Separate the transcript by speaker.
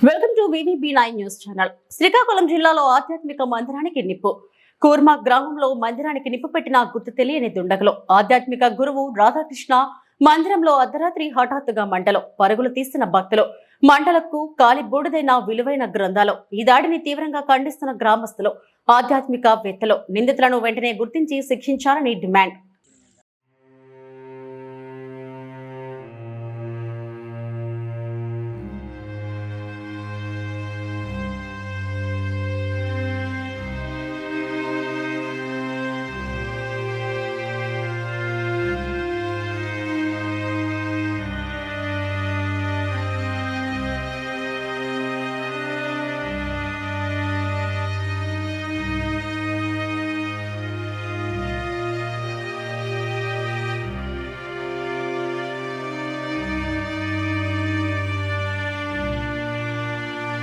Speaker 1: Welcome to VVB nine news channel. Srikakulam జిల్లాలో ఆధ్యాత్మిక మందిరానికి నిప్పు. కూర్మా గ్రామంలో మందిరానికి నిప్పు పెట్టిన గుర్తు తెలియని దుండగలు. ఆధ్యాత్మిక గురువు రాధాకృష్ణ మందిరంలో అర్ధరాత్రి హఠాత్తుగా మంటలు పరుగులు తీసిన భక్తులు మంటలకు కాలి బూడిదైన విలువైన గ్రంథాలు ఈ దాడిని తీవ్రంగా ఖండిస్తున్న గ్రామస్తులు ఆధ్యాత్మిక వేత్తలు నిందితులను వెంటనే గుర్తించి శిక్షించాలని డిమాండ్.